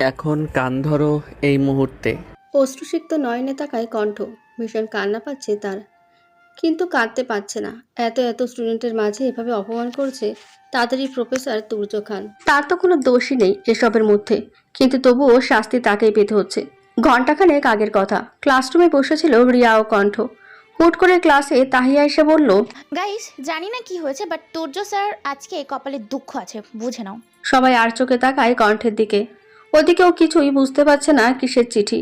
এখন কান ধরো এই মুহূর্তে। অশ্রুসিক্ত নয়নে তাকায় কণ্ঠ। ভীষণ কান্না পাচ্ছে তার। কিন্তু কাঁদতে পারছে না। এত এত স্টুডেন্টের মাঝে এভাবে অপমান করছে তাদেরই প্রফেসর তুর্য খান। তার তো কোনো দোষই নেই এসবের মধ্যে। কিন্তু তবুও শাস্তি তাকেই পেতে হচ্ছে। ঘণ্টাখানেক আগের কথা। ক্লাসরুমে বসেছিল রিয়া ও কণ্ঠ। হুট করে ক্লাসে তাহিয়া এসে বলল গাইস জানি না কি হয়েছে বাট তুর্য স্যার আজকে কপালে দুঃখ আছে। বুঝে নাও। সবাই আর চোখে তাকায় কণ্ঠের দিকে। ওদিকেও কিছুই বুঝতে পারছে না কিসের চিঠি।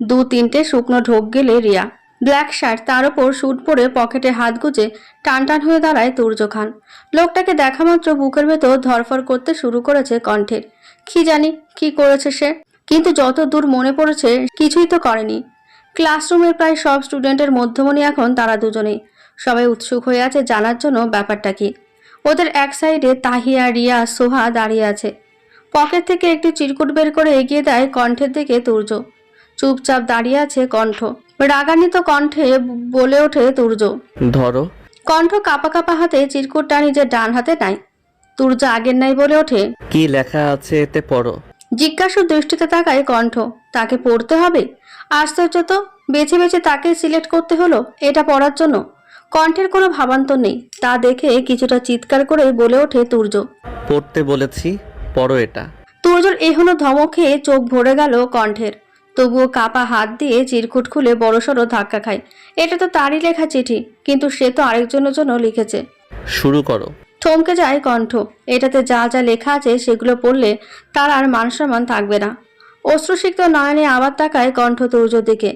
দু তিনটে শুকনো ঢোক গেলে রিয়া। ব্ল্যাক শার্ট তার ওপর স্যুট পরে পকেটে হাত গুজে টান টান হয়ে দাঁড়ায় তুর্য খান। লোকটাকে দেখা মাত্র বুকের ভেতর ধরফর করতে শুরু করেছে কণ্ঠের। কি জানি, কি করেছে সে? কিন্তু যত দূর মনে পড়েছে, কিছুই তো করেনি। ক্লাসরুমের প্রায় সব স্টুডেন্টের মধ্যমণি এখন তারা দুজনেই। সবাই উৎসুক হয়ে আছে জানার জন্য ব্যাপারটা কি। ওদের এক সাইডে তাহিয়া, রিয়া, সোহা দাঁড়িয়ে আছে। পকেট থেকে একটি চিরকুট বের করে এগিয়ে দেয় কণ্ঠের দিকে তুর্য। চুপচাপ দাঁড়িয়ে আছে কণ্ঠ। রাগান্বিত কণ্ঠে বলে ওঠে তুর্য। ধরো। কণ্ঠ কাপা কাপা হাতে চিরকুটটা নিজের ডান হাতে নাই তুর্য আগের নাই বলে ওঠে। কি লেখা আছে এতে পড়ো। জিজ্ঞাসু দৃষ্টিতে তাকায় কণ্ঠ। তাকে পড়তে হবে? আশ্চর্য তো বেছে বেছে তাকে সিলেক্ট করতে হলো এটা পড়ার জন্য। কণ্ঠের কোনো ভাবান্তর নেই। তা দেখে কিছুটা চিৎকার করে বলে ওঠে তুর্য। পড়তে বলেছি। পড়ো এটা। তুর্যর এহনো ধমক খেয়ে চোখ ভরে গেল কণ্ঠের। তবুও কাপা হাত দিয়ে চিরকুট খুলে বড়সড় ধাক্কা খায়। এটা তো তারই লেখা চিঠি কিন্তু সে তো আরেকজনের জন্য লিখেছে। শুরু করো। থমকে যায় কণ্ঠ। এটাতে যা যা লেখা আছে সেগুলো পড়লে তার আর মান সম্মান থাকবে না। অশ্রুসিক্ত নয়নে আবার তাকায় কণ্ঠ তুর্যর দিকে।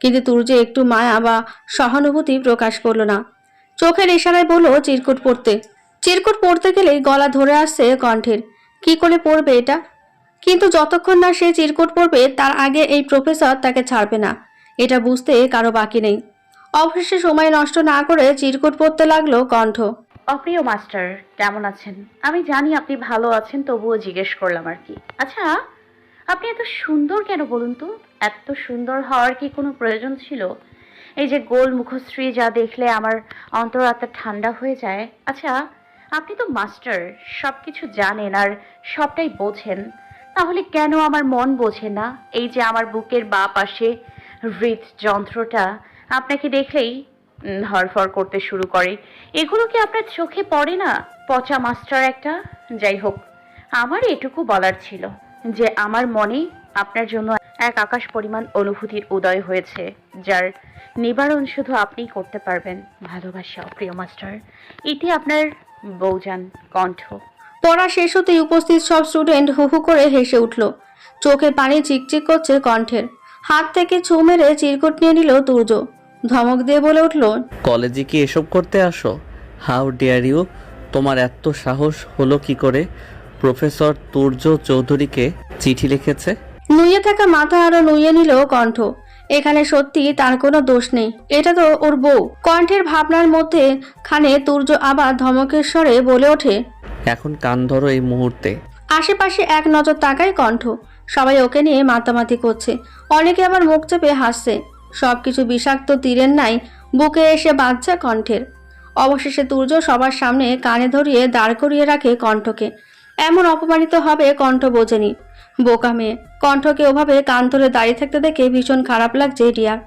কিন্তু তুর্য একটু মায়া বা সহানুভূতি প্রকাশ করল না। চোখের ইশারায় বলল চিরকুট পড়তে। চিরকুট পড়তে গেলেই গলা ধরে আসছে কণ্ঠের। কি করে পড়বে এটা? কিন্তু যতক্ষণ না সে চিরকুট পড়বে, তার আগে এই প্রফেসর তাকে ছাড়বে না। এটা বুঝতে কারও বাকি নেই। অবশেষে সময় নষ্ট না করে চিরকুট পড়তে লাগল কণ্ঠ। অপ্রিয় মাস্টার, কেমন আছেন? আমি জানি আপনি ভালো আছেন, তবুও জিজ্ঞেস করলাম আর কি। আচ্ছা আপনি এত সুন্দর কেন বলুন তো? এত সুন্দর হওয়ার কি কোনো প্রয়োজন ছিল? এই যে গোল মুখশ্রী যা দেখলে আমার অন্তরাত্মা ঠান্ডা হয়ে যায়। আচ্ছা আপনি তো মাস্টার সব কিছু জানেন আর সবটাই বোঝেন। তাহলে কেন আমার মন বোঝে না? এই যে আমার বুকের বা পাশে হৃদ যন্ত্রটা আপনাকে দেখলেই ধরফর করতে শুরু করে। এগুলো কি আপনার চোখে পড়ে না? পচা মাস্টার একটা? যাই হোক, আমার এটুকু বলার ছিল যে আমার মনে আপনার জন্য এক আকাশ পরিমাণ অনুভূতির উদয় হয়েছে, যার নিবারণ শুধু আপনিই করতে পারবেন। ভালোবাসা, প্রিয় মাস্টার, এটি আপনার বৌজান কণ্ঠ। পড়া শেষ হতেই উপস্থিত সব স্টুডেন্ট হু হু করে হেসে উঠল। চোখে পানি চিকচিক করছে কণ্ঠের। হাত থেকে ছু মেরে চিরকুট নিয়ে নিল তুর্য। ধমক দিয়ে বলে উঠল কলেজে কি এসব করতে আসো? How dare you? তোমার এত সাহস হলো কি করে? প্রফেসর তুর্য চৌধুরীকে চিঠি লিখেছে? নুয়ে থাকা মাথা আরও নুয়ে নিল কণ্ঠ। এখানে সত্যি তার কোনো দোষ নেই। এটা তো ওর বউ। কণ্ঠের ভাবনার মধ্যে খানে তুর্য আবার ধমকের স্বরে বলে ওঠে এখন কান ধরো এই মুহূর্তে। আশেপাশে এক নজর তাকায় কণ্ঠ। সবাই ওকে নিয়ে মাতামাতি করছে। অনেকে আবার মুখ চেপে হাসছে। সবকিছু বিষাক্ত তীরের নাই বুকে এসে বাজছে কণ্ঠের। অবশেষে তুর্য সবার সামনে কানে ধরিয়ে দাঁড় করিয়ে রাখে কণ্ঠকে। এমন অপমানিত হবে কণ্ঠ বোঝেনি। বোকা মেয়ে। কণ্ঠকে ওভাবে কান ধরে দাঁড়িয়ে থাকতে দেখে ভীষণ খারাপ লাগছে রিয়ার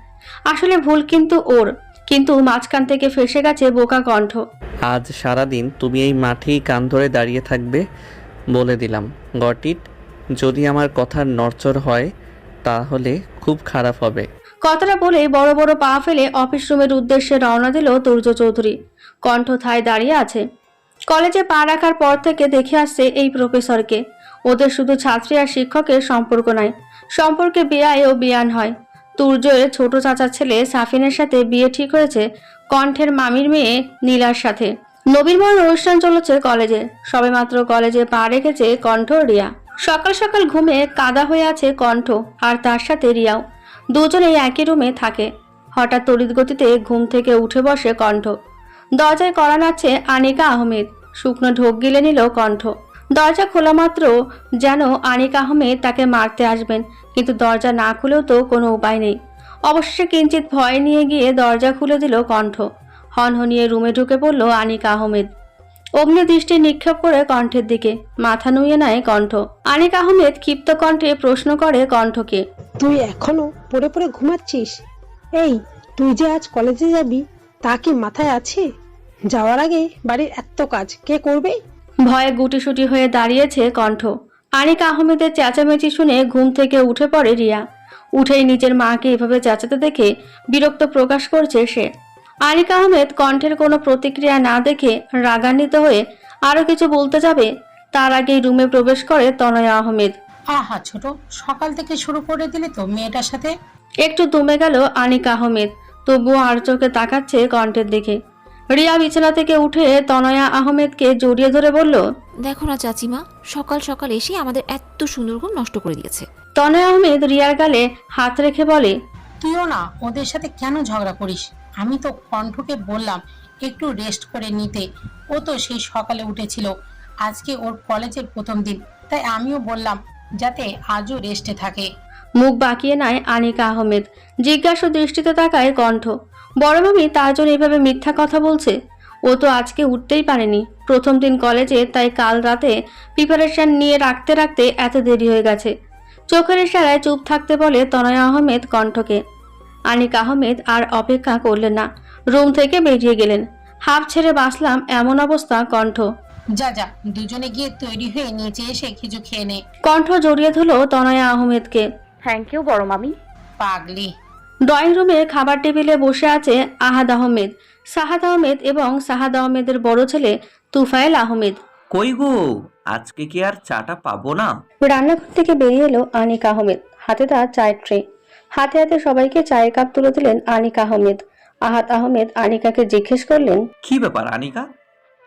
আসলে ভুল কিন্তু ওর কিন্তু মাঝখান থেকে ফেসে গেছে বোকা কণ্ঠ। আজ সারাদিন তুমি এই মাঠেই কান ধরে দাঁড়িয়ে থাকবে বলে দিলাম। গট ইট যদি আমার কথার নড়চড় হয় তাহলে খুব খারাপ হবে। কথাটা বলে বড় বড় পা ফেলে অফিস রুমের উদ্দেশ্যে রওনা দিল তুর্য চৌধুরী। কণ্ঠ থায় দাঁড়িয়ে আছে। কলেজে পা রাখার পর থেকে দেখে আসছে এই প্রফেসরকে। ওদের শুধু ছাত্রী আর শিক্ষকের সম্পর্ক নয়, সম্পর্কে বিয়ায় ও বিয়ান হয়। তুর্যের ছোট চাচার ছেলে সাফিনের সাথে বিয়ে ঠিক হয়েছে কণ্ঠের মামির মেয়ে নীলার সাথে। নবীর নবীনবরণ অনুষ্ঠান চলেছে কলেজে, সবেমাত্র কলেজে পা রেখেছে কণ্ঠ রিয়া। সকাল সকাল ঘুমে কাদা হয়ে আছে কণ্ঠ আর তার সাথে রিয়াও। দুজনেই একই রুমে থাকে। হঠাৎ তড়িৎ গতিতে ঘুম থেকে উঠে বসে কণ্ঠ। দরজায় কড়া নাচ্ছে আনিকা আহমেদ। শুকনো ঢোক গিলে নিল কণ্ঠ। দরজা খোলা মাত্র যেন আনিক আহমেদ তাকে মারতে আসবেন, কিন্তু দরজা না খুলেও তো কোনো উপায় নেই। অবশেষে কিঞ্চিত ভয় নিয়ে গিয়ে দরজা খুলে দিল কণ্ঠ। হনহনিয়ে রুমে ঢুকে পড়ল আনিক আহমেদ। অগ্নি দৃষ্টি নিক্ষেপ করে কণ্ঠের দিকে, মাথা নুয়ে নেয় কণ্ঠ। আনিক আহমেদ ক্ষিপ্ত কণ্ঠে প্রশ্ন করে কণ্ঠকে, তুই এখনও পড়ে পড়ে ঘুমাচ্ছিস? এই, তুই যে আজ কলেজে যাবি, তা কি মাথায় আছে? যাওয়ার আগে বাড়ির এত কাজ কে করবে? ভয়ে গুটিসুটি হয়ে দাঁড়িয়েছে কণ্ঠ। আনিক আহমেদের চেঁচামেচি শুনে ঘুম থেকে উঠে পড়ে রিয়া। উঠেই নিজের মাকে এভাবে চেঁচাতে দেখে বিরক্ত প্রকাশ করছে সে। আনিক আহমেদ কণ্ঠের কোনো প্রতিক্রিয়া না দেখে রাগান্বিত হয়ে আরও কিছু বলতে যাবে তার আগেই রুমে প্রবেশ করে তনয়া আহমেদ। আহা ছোট সকাল থেকে শুরু করে দিলে তো মেয়েটার সাথে। একটু দমে গেল আনিক আহমেদ তবুও আর চোখে তাকাচ্ছে কণ্ঠের দিকে। রিয়া বিছানা থেকে উঠে তনয়া আহমেদকে জড়িয়ে ধরে বলল দেখো না চাচিমা সকাল সকাল এসে আমাদের এত সুন্দর ঘুম নষ্ট করে দিয়েছে। তনয়া আহমেদ রিয়ার গালে হাত রেখে বলে তুইও না ওদের সাথে কেন ঝগড়া করিস? আমি তো কণ্ঠকে বললাম একটু রেস্ট করে নিতে। ও তো সেই সকালে উঠেছিল। আজকে ওর কলেজের প্রথম দিন। তাই আমিও বললাম যাতে আজও রেস্টে থাকে। মুখ বাঁকিয়ে নেয় আনিকা আহমেদ। জিজ্ঞাসা দৃষ্টিতে তাকায় কণ্ঠ বড় মামি তার জন্য এভাবে মিথ্যা কথা বলছে। ও তো আজকে উঠতেই পারেনি। প্রথম দিন কলেজে তাই কাল রাতে প্রিপারেশন নিয়ে রাখতে রাখতে এত দেরি হয়ে গেছে। চোখের ইশারায় চুপ থাকতে বলে তনয় আহমেদ কণ্ঠকে। আনিক আহমেদ আর অপেক্ষা করলেন না। রুম থেকে বেরিয়ে গেলেন। হাফ ছেড়ে বাঁচলাম এমন অবস্থা কণ্ঠ। যা যা দুজনে গিয়ে তৈরি হয়ে নিচে এসে কিছু খেয়ে নে। কণ্ঠ জড়িয়ে ধরল তনয়া আহমেদকে। থ্যাংক ইউ বড় মামি। পাগলি। ড্রয়িং রুমে খাবার টেবিলে বসে আছে আহাদ আহমেদ সাহাদ আহমেদ এবং সাহাদ আহমেদের বড় ছেলে তুফাইল আহমেদ। কই গো? আজকে কি আর চাটা পাবো না? রান্নাঘর থেকে বেরিয়ে এলো আনিক আহমেদ। হাতে তার চায়ের ট্রে। হাতে হাতে সবাইকে চায়ের কাপ তুলে দিলেন আনিক আহমেদ। আহাদ আহমেদ আনিকাকে জিজ্ঞেস করলেন কি ব্যাপার আনিকা?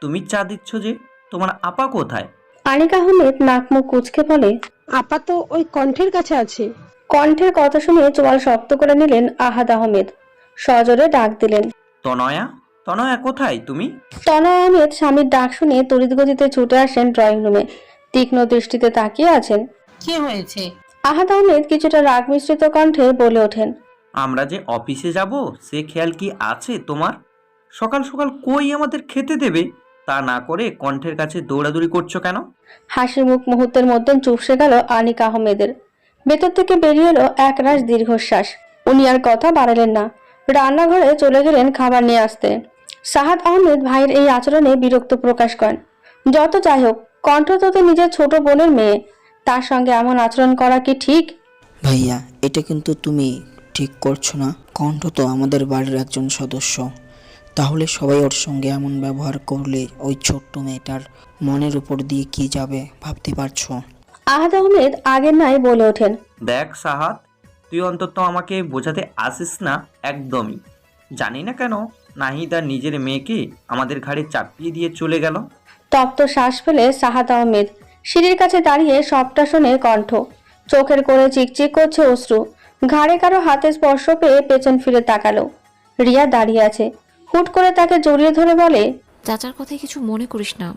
তুমি চা দিচ্ছ যে? তোমার আপা কোথায়? আনিক আহমেদ নাক মুখ কুচকে বলে আপা তো ওই কণ্ঠের কাছে আছে। কণ্ঠের কথা শুনে চোয়াল শক্ত করে নিলেন আহাদ আহমেদ। সজোরে ডাক দিলেন তনয়া তনয়া কোথায় তুমি? তনয় আহমেদ স্বামীর ডাক শুনে তড়িৎ গতিতে ছুটে আসেন ড্রয়িং রুমে। তীক্ষ্ণ দৃষ্টিতে তাকিয়ে আছেন। কি হয়েছে? আহাদ আহমেদ কিছুটা রাগ মিশ্রিত কণ্ঠে বলে ওঠেন আমরা যে অফিসে যাব সে খেয়াল কি আছে তোমার? সকাল সকাল কই আমাদের খেতে দেবে? তা না করে কণ্ঠের কাছে দৌড়াদৌড়ি করছ কেন? হাসি মুখ মুহূর্তের মধ্যে চুপসে গেল আনিক আহমেদের। ভেতর থেকে বেরিয়ে এলো একরাশ দীর্ঘশ্বাস। উনি আর কথা বাড়ালেন না। রান্নাঘরে চলে গেলেন খাবার নিয়ে আসতে। সাহাদ আহমেদ ভাইয়ের এই আচরণে বিরক্ত প্রকাশ করেন। যত যাই হোক, কণ্ঠ তো তো নিজের ছোট বোনের মেয়ে। তার সঙ্গে এমন আচরণ করা কি ঠিক? ভাইয়া, এটা কিন্তু তুমি ঠিক করছ না। কণ্ঠ তো আমাদের বাড়ির একজন সদস্য। তাহলে সবাই ওর সঙ্গে এমন ব্যবহার করলে ওই ছোট্ট মেয়েটার মনের উপর দিয়ে কি যাবে ভাবতে পারছ? আহাদ আহমেদ আগের নাই বলে ওঠেন। দেখ সাহাত তুই অন্তত আমাকে বোঝাতে আসিস না একদমই। জানি না কেন নাহিদা নিজের মেয়েকে আমাদের ঘাড়ে চাপিয়ে দিয়ে চলে গেল। তপ্ত শ্বাস ফেলে সাহাদ আহমেদ। সিঁড়ির কাছে দাঁড়িয়ে সবটা শুনে কণ্ঠ। চোখের কোণে চিকচিক করছে অশ্রু। ঘাড়ে কারও হাতে স্পর্শ পেয়ে পেছন ফিরে তাকালো। রিয়া দাঁড়িয়ে আছে। হুট করে তাকে জড়িয়ে ধরে বলে চাচার কথায় কিছু মনে করিস না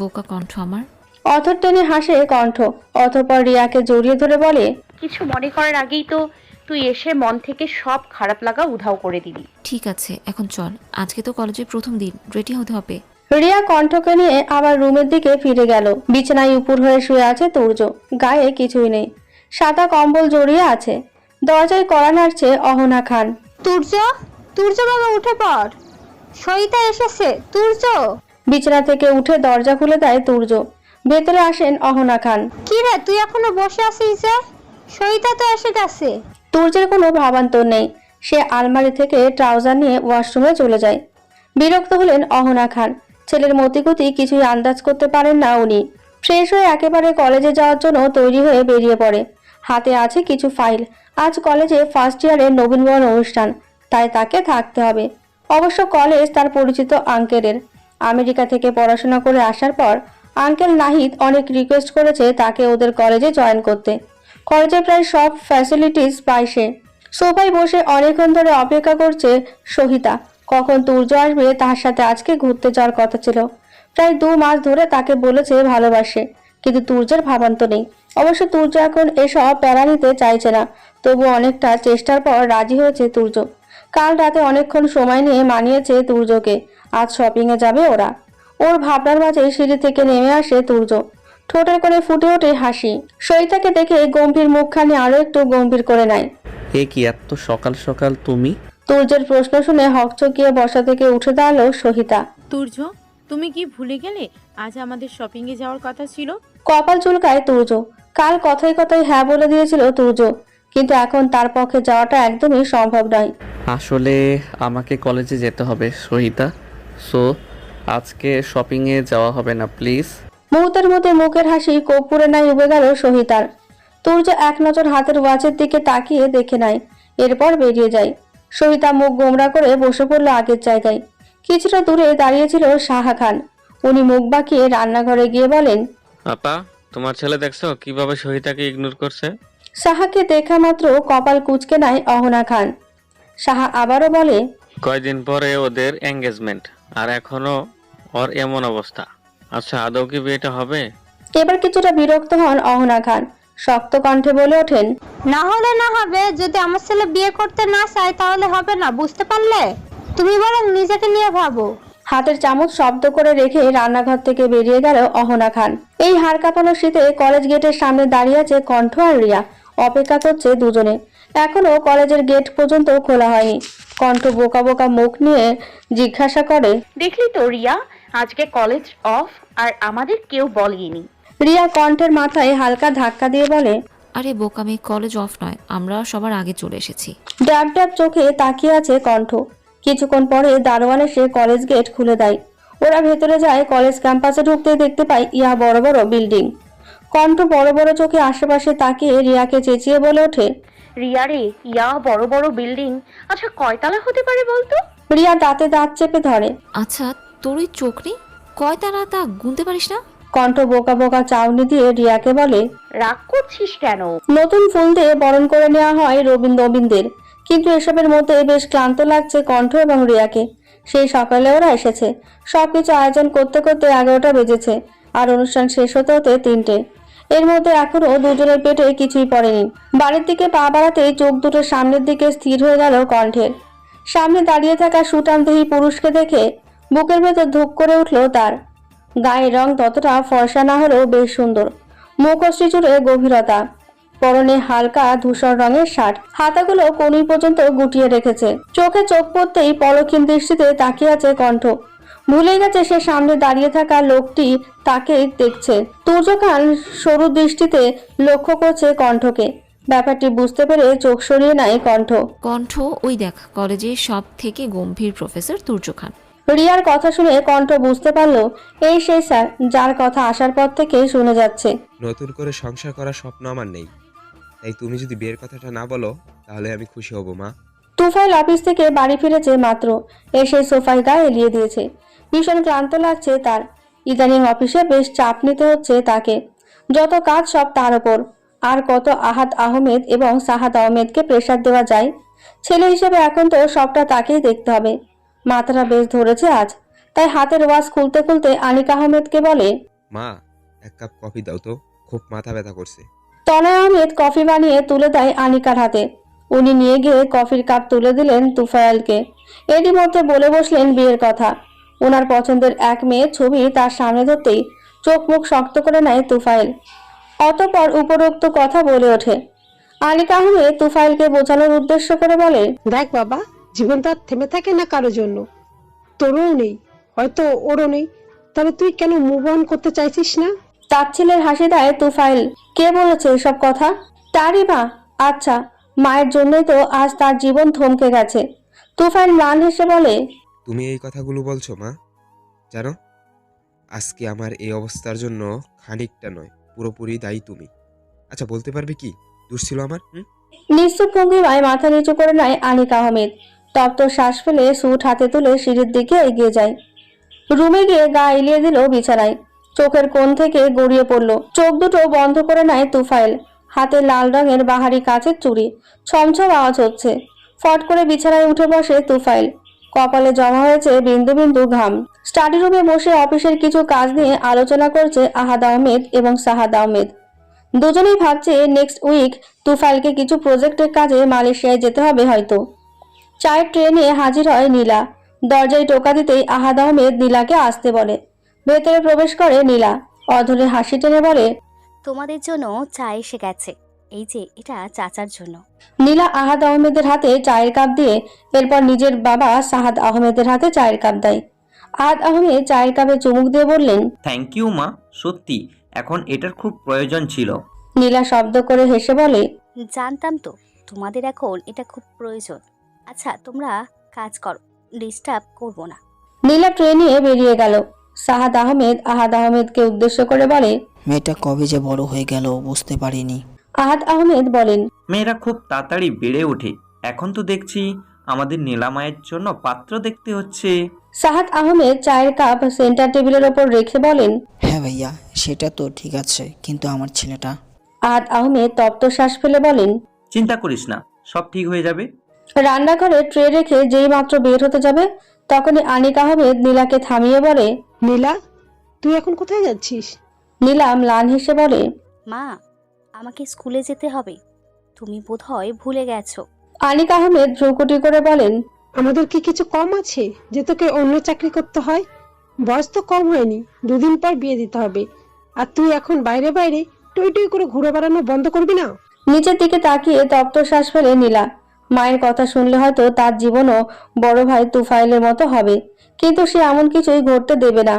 বোকা কণ্ঠ আমার। অথর টেনে হাসে কণ্ঠ। অতঃপর রিয়াকে জড়িয়ে ধরে বলে কিছু মনে করার আগেই তো তুই এসে মন থেকে সব খারাপ লাগা উধাও করে দিলি। ঠিক আছে এখন চল। আজকে তো কলেজের প্রথম দিন রেডি হতে হবে। রিয়া কণ্ঠকে নিয়ে আবার রুমের দিকে ফিরে গেল। বিছানায় উপর হয়ে শুয়ে আছে তুর্য। গায়ে কিছুই নেই। সাদা কম্বল জড়িয়ে আছে। দরজায় কড়া নাড়ছে অহনা খান। তুর্য? তুর্য বাবা উঠে পড়। সইতা এসেছে। তুর্য? বিছানা থেকে উঠে দরজা খুলে দেয় তুর্য। ভেতরে আসেন অহনা খান। কি রে তুই এখনও বসে আছিস যে? সইতা তো এসে গেছে। তুর্যের কোনো ভাবান্তর নেই। সে আলমারি থেকে ট্রাউজার নিয়ে ওয়াশরুমে চলে যায়। বিরক্ত হলেন অহনা খান। ছেলের মতিগতি কিছুই আন্দাজ করতে পারেন না উনি। ফ্রেশ হয়ে একেবারে কলেজে যাওয়ার জন্য তৈরি হয়ে বেরিয়ে পড়ে। হাতে আছে কিছু ফাইল। আজ কলেজে ফার্স্ট ইয়ারের নবীনবরণ অনুষ্ঠান। তাই তাকে থাকতে হবে। অবশ্য কলেজ তার পরিচিত আঙ্কেলের। আমেরিকা থেকে পড়াশোনা করে আসার পর আঙ্কেল নাহিদ অনেক রিকোয়েস্ট করেছে তাকে ওদের কলেজে জয়েন করতে। কলেজে প্রায় সব ফ্যাসিলিটিস পায় সে। সোফায় বসে অনেকক্ষণ ধরে অপেক্ষা করছে সহিতা। কখন তুর্য আসবে তার সাথে আজকে ঘুরতে যাওয়ার কথা ছিল। প্রায় দু মাস ধরে তাকে বলেছে ভালোবাসে, কিন্তু তুর্যের ভাবান্ত নেই। অবশ্য তুর্য এখন এসব প্যারা নিতে চাইছে না তবু অনেকটা চেষ্টার পর রাজি হয়েছে তুর্য। কাল রাতে অনেকক্ষণ সময় নিয়ে মানিয়েছে তুর্যকে। আজ শপিংয়ে যাবে ওরা। ওর ভাবনার মাঝে সিঁড়ি থেকে নেমে আসে তুর্য ঠোঁটের করে ফুটে ওঠে হাসি। সইতাকে দেখে গম্ভীর মুখখানি আরও একটু গম্ভীর করে নেয়। এ কি এত সকাল সকাল তুমি? তুর্যের প্রশ্ন শুনে হকচকিয়ে বসা থেকে উঠে দাঁড়াল সহিতা। তুর্য তুমি কি ভুলে গেলে? আজ আমাদের শপিংয়ে যাওয়ার কথা ছিল। কপাল চুলকায় তুর্য কাল কথায় কথায় হ্যাঁ বলে দিয়েছিল তুর্য কিন্তু এখন তার পক্ষে যাওয়াটা একদমই সম্ভব নয়। আসলে আমাকে কলেজে যেতে হবে সহিতা। সো আজকে শপিংয়ে যাওয়া হবে না প্লিজ মুহূর্তের মধ্যে মুখের হাসি কর্পূরে নাই উবে গেল সহিতার। তুর্য এক নজর হাতের ওয়াচের দিকে তাকিয়ে দেখে নেয় এরপর বেরিয়ে যায়। সহিতা মুখ গোমরা করে বসে পড়ল আগের জায়গায়। কিছুটা দূরে দাঁড়িয়েছিল সাহা খান। উনি মুখ বাঁকিয়ে রান্নাঘরে গিয়ে বলেন আপা তোমার ছেলে দেখছ কীভাবে সহিতাকে ইগনোর করছে? সাহাকে দেখা মাত্র কপাল কুচকে নাই অহনা খান। সাহা আবারও বলে কয়দিন পরে ওদের এঙ্গেজমেন্ট আর এখনও ওর এমন অবস্থা। আচ্ছা আদৌ কি বিয়েটা হবে? এবার কিছুটা বিরক্ত হন অহনা খান। শক্ত কণ্ঠে বলে ওঠেন না হলে না হবে যদি আমার ছেলে বিয়ে করতে না চায় তাহলে হবে না বুঝতে পারলে? তুমি বরং নিজেকে নিয়ে ভাবো। হাতের চামচ শব্দ করে রেখে রান্নাঘর থেকে বেরিয়ে গেল অহনা খান। এই হাড় কাঁপানো শীতে কলেজ গেটের সামনে দাঁড়িয়ে আছে কণ্ঠ আর রিয়া। অপেক্ষা করছে দুজনে। এখনও কলেজের গেট পর্যন্ত খোলা হয়নি। কণ্ঠ বোকা বোকা মুখ নিয়ে জিজ্ঞাসা করে দেখলি তো রিয়া আজকে কলেজ অফ আর আমাদের কেউ বলেনি। রিয়া কণ্ঠের মাথায় হালকা ধাক্কা দিয়ে বলে আরে বোকামি কলেজ অফ নয় আমরা সবার আগে চলে এসেছি। ড্যাব ড্যাব চোখে তাকিয়ে আছে কণ্ঠ। কিছুক্ষণ পরে দারোয়ান এসে কলেজ গেট খুলে দেয়। ওরা ভেতরে যায় কলেজ ক্যাম্পাসে ঢুকতে দেখতে পায় ইয়া বড় বড় বিল্ডিং। কণ্ঠ বড় বড় চোখে আশেপাশে তাকিয়ে রিয়াকে চেঁচিয়ে বলে ওঠে রিয়া রে ইয়া বড় বড় বিল্ডিং। আচ্ছা কয়তলা হতে পারে বলতো? রিয়া দাঁতে দাঁত চেপে ধরে। আচ্ছা তোর ওই চোখ নেই? কয় তারা তা গুনতে পারিস না? কণ্ঠ বোকা বোকা চাউনি দিয়ে রিয়াকে বলে রাগ করছিস কেন? নতুন ফুল দিয়ে বরণ করে নেওয়া হয় রবীন্দ্র রবীন্দ্রের কিন্তু এসবের মধ্যে বেশ ক্লান্ত লাগছে কণ্ঠ এবং রিয়াকে। সেই সকালে ওরা এসেছে। সবকিছু আয়োজন করতে করতে এগারোটা বেজেছে। আর অনুষ্ঠান শেষ হতে হতে তিনটে। এর মধ্যে এখনও দুজনের পেটে কিছুই পড়েনি। বাড়ির দিকে পা বাড়াতেই চোখ দুটো সামনের দিকে স্থির হয়ে গেল কণ্ঠের। সামনে দাঁড়িয়ে থাকা সুটামদেহী পুরুষকে দেখে বুকের ভেতর ধুক করে উঠল তার। গায়ের রং ততটা ফর্সা না হলেও বেশ সুন্দর। মুখশ্রী জুড়ে গভীরতা। পরনে হালকা ধূসর রঙের শার্ট। হাতাগুলো কনুই পর্যন্ত গুটিয়ে রেখেছে। চোখে চোখ পড়তেই পলক্ষীন দৃষ্টিতে তাকিয়ে আছে কণ্ঠ। ভুলে গেছে সে সামনে দাঁড়িয়ে থাকা লোকটি তাকে দেখছে। তুর্য খান সরু দৃষ্টিতে লক্ষ্য করছে কণ্ঠকে। ব্যাপারটি বুঝতে পেরে চোখ সরিয়ে নেয় কণ্ঠ। কণ্ঠ ওই দেখ কলেজের সব থেকে গম্ভীর প্রফেসর তুর্য খান রিয়ার কথা শুনে কণ্ঠ বুঝতে পারল এই সেই স্যার যার কথা আসার পর থেকে শুনে যাচ্ছে। নতুন করে সংসার করার স্বপ্ন আমার নেই। তাই তুমি যদি বিয়ের কথাটা না বলো তাহলে আমি খুশি হব মা। তুফাইল অফিস থেকে বাড়ি ফিরেছে মাত্র। এসে সোফায় গা এলিয়ে দিয়েছে। ভীষণ ক্লান্ত লাগছে তার। ইদানিং অফিসে বেশ চাপ নিতে হচ্ছে তাকে। যত কাজ সব তার ওপর। আর কত আহাদ আহমেদ এবং সাহাদ আহমেদকে প্রেশার দেওয়া যায়। ছেলে হিসেবে এখন তো সবটা তাকেই দেখতে হবে। মাথাটা বেশ ধরেছে আজ। তাই হাতের ওয়াশ খুলতে খুলতে আনিক আহমেদকে বলে মা এক কাপ কফি দাও তো। খুব মাথা ব্যথা করছে। তনয় আহমেদ কফি বানিয়ে তুলে দেয় আনিকার হাতে। উনি নিয়ে গিয়ে কফির কাপ তুলে দিলেন তুফায়ালকে। এরই মধ্যে বলে বসলেন বিয়ের কথা। ওনার পছন্দের এক মেয়ের ছবি তার সামনে ধরতেই চোখ মুখ শক্ত করে নেয় তুফাইল। অতপর উপরোক্ত কথা বলে ওঠে। আনিকা আহমেদ তুফাইলকে বোঝানোর উদ্দেশ্য করে বলে দেখ বাবা জীবন তো আর থেমে থাকে না কারও জন্য। তোরও নেই হয়তো ওরও নেই। তাহলে তুই কেন মুভ অন করতে চাইছিস না? তার ছেলের হাসি দেয় তুফাইল। কে বলেছে এসব কথা? তারই মা। আচ্ছা মায়ের জন্যই তো আজ তার জীবন থমকে গেছে। তুফাইল ম্লান হেসে বলে তুমি এই কথাগুলো বলছো, মা। জানো, আজকে আমার এই অবস্থার জন্য খানিকটা নয়, পুরোপুরি দায়ী তুমি। আচ্ছা বলতে পারবে কি? দোষ ছিল আমার? হুম? নিশ্চুপ মাথা নিচু করে নেয় আনিক আহমেদ। তপ্ত শ্বাস ফেলে স্যুট হাতে তুলে সিঁড়ির দিকে এগিয়ে যায়। রুমে গিয়ে গা এলিয়ে দিল বিছানায়। চোখের কোণ থেকে গড়িয়ে পড়ল। চোখ দুটো বন্ধ করে নেয় তুফাইল। হাতে লাল রঙের বাহারি কাঁচের চুড়ি। ছমছম আওয়াজ হচ্ছে। ফট করে বিছানায় উঠে বসে তুফাইল। কপালে জমা হয়েছে বিন্দু বিন্দু ঘাম। স্টাডি রুমে বসে অফিসের কিছু কাজ নিয়ে আলোচনা করছে আহাদ আহমেদ এবং সাহাদ আহমেদ। দুজনেই ভাবছে নেক্সট উইক তুফাইলকে কিছু প্রজেক্টের কাজে মালয়েশিয়ায় যেতে হবে হয়তো। চায়ের ট্রেনে হাজির হয় নীলা। দরজায় টোকা দিতেই আহাদ আহমেদ নীলাকে আসতে বলে। ভেতরে প্রবেশ করে নীলা। অধরে হাসি টেনে বলে, তোমাদের জন্য চা এসে গেছে। এই যে এটা চাচার জন্য। নীলা আহাদ আহমেদের হাতে চায়ের কাপ দিয়ে এরপর নিজের বাবা সাহাদ আহমেদের হাতে চায়ের কাপ দেয়। আহাদ আহমেদ চায়ের কাপে চুমুক দিয়ে বললেন থ্যাংক ইউ মা সত্যি এখন এটার খুব প্রয়োজন ছিল। নীলা শব্দ করে হেসে বলে জানতাম তো তোমাদের এখন এটা খুব প্রয়োজন। আচ্ছা তোমরা কাজ করো ডিস্টার্ব করব না। নীলা ট্রেন নিয়ে বেরিয়ে গেল। সাহাদ আহমেদ আহাদ আহমেদকে উদ্দেশ্য করে বলে মেয়েটা কবে যে বড় হয়ে গেল বুঝতে পারিনি। আহাদ আহমেদ বলেন মেয়েরা খুব তাড়াতাড়ি বেড়ে ওঠে। এখন তো দেখছি আমাদের নীলামায়ের জন্য পাত্র দেখতে হচ্ছে। সাহাদ আহমেদ চায়ের কাপ সেন্টার টেবিলের ওপর রেখে বলেন হ্যাঁ ভাইয়া সেটা তো ঠিক আছে কিন্তু আমার ছেলেটা। আহাদ আহমেদ তপ্ত শ্বাস ফেলে বলেন চিন্তা করিস না সব ঠিক হয়ে যাবে। রান্নাঘরে ট্রে রেখে যেই মাত্র বের হতে যাবে তখনই আনিক আহমেদ নীলাকে থামিয়ে বলে নীলা তুই এখন কোথায় যাচ্ছিস? নীলা ম্লান হেসে বলে মা আমাকে স্কুলে যেতে হবে। তুমি বোধহয় ভুলে গেছো। আনিক আহমেদ ভ্রুকুটি করে বলেন আমাদের কি কিছু কম আছে যে তোকে অন্য চাকরি করতে হয়? বয়স তো কম হয়নি দুদিন পর বিয়ে দিতে হবে। আর তুই এখন বাইরে বাইরে টই টই করে ঘুরে বেড়ানো বন্ধ করবি না? নিচের দিকে তাকিয়ে তপ্ত শ্বাস ফেলে নীলা। মায়ের কথা শুনলে হয়তো তার জীবনও বড় ভাই তুফাইলের মতো হবে কিন্তু সে এমন কিছুই ঘটতে দেবে না।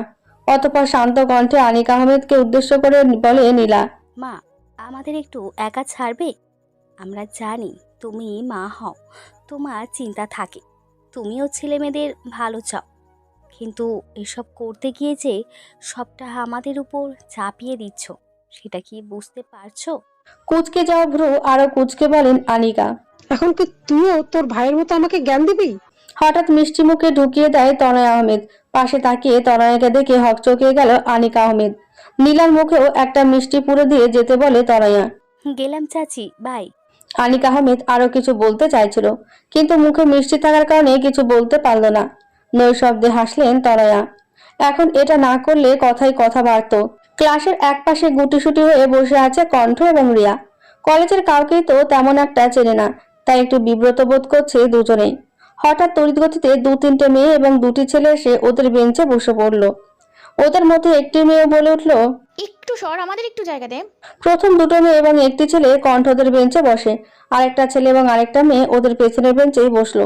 অতপর শান্ত কণ্ঠে আনিক আহমেদকে উদ্দেশ্য করে বলে নীলা মা আমাদের একটু একা ছাড়বে? আমরা জানি তুমি মা হও তোমার চিন্তা থাকে। তুমিও ছেলে মেয়েদের ভালো চাও। কিন্তু এসব করতে গিয়ে যে সবটা আমাদের উপর চাপিয়ে দিচ্ছ সেটা কি বুঝতে পারছ? কুচকে যাওয়া ভ্রু আরও কুচকে বলেন আনিকা। এখন কি তুইও তোর ভাইয়ের মতো আমাকে জ্ঞান দিবি? হঠাৎ মিষ্টি মুখে ঢুকিয়ে দেয় তনয় আহমেদ। পাশে তাকিয়ে তনয়াকে দেখে হকচকিয়ে গেল আনিকা আহমেদ। নীলার মুখেও একটা মিষ্টি পুরো দিয়ে যেতে বলে তরাইয়া গেলাম চাচি বাই আনিক আহমেদ আরও কিছু বলতে চাইছিল কিন্তু মুখে মিষ্টি থাকার কারণে কিছু বলতে পারল না। নৈশব্দে হাসলেন তনয়া এখন এটা না করলে কথাই কথা বাড়ত। ক্লাসের এক পাশে গুটিসুটি হয়ে বসে আছে কণ্ঠ এবং রিয়া। কলেজের কাউকেই তো তেমন একটা চেনে না তাই একটু বিব্রত বোধ করছে দুজনেই। হঠাৎ তড়িৎ গতিতে দু তিনটে মেয়ে এবং দুটি ছেলে এসে ওদের বেঞ্চে বসে পড়ল। ওদের মধ্যে একটি মেয়ে বলে উঠল একটু সর আমাদের একটু জায়গা দে। প্রথম দুটো মেয়ে এবং একটি ছেলে কণ্ঠদের বেঞ্চে বসে। আরেকটা ছেলে এবং আরেকটা মেয়ে ওদের পেছনের বেঞ্চেই বসল।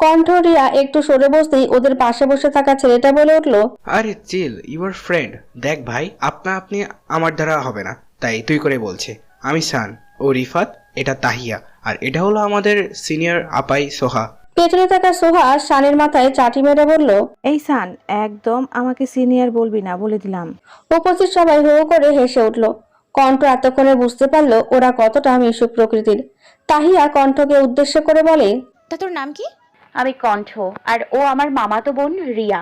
কণ্ঠ রিয়া একটু সরে বসতেই ওদের পাশে বসে থাকা ছেলেটা বলে উঠল আরে চিল ইউর ফ্রেন্ড দেখ ভাই আপনা আপনি আমার দ্বারা হবে না তাই তুই করে বলছে। আমি সান ও রিফাত এটা তাহিয়া আর এটা হলো আমাদের সিনিয়র আপাই সোহা। পেছনে থাকা সোহা শানের মাথায় চাটি মেরে বলল এই সান একদম আমাকে সিনিয়র বলবি না বলে দিলাম। উপস্থিত সবাই হো হো করে হেসে উঠল। কণ্ঠ এতক্ষণে বুঝতে পারল ওরা কতটা মিশুক প্রকৃতির। তাহিয়া কণ্ঠকে উদ্দেশ্য করে বলে তা তোর নাম কি? আমি কণ্ঠ আর ও আমার মামাতো বোন রিয়া।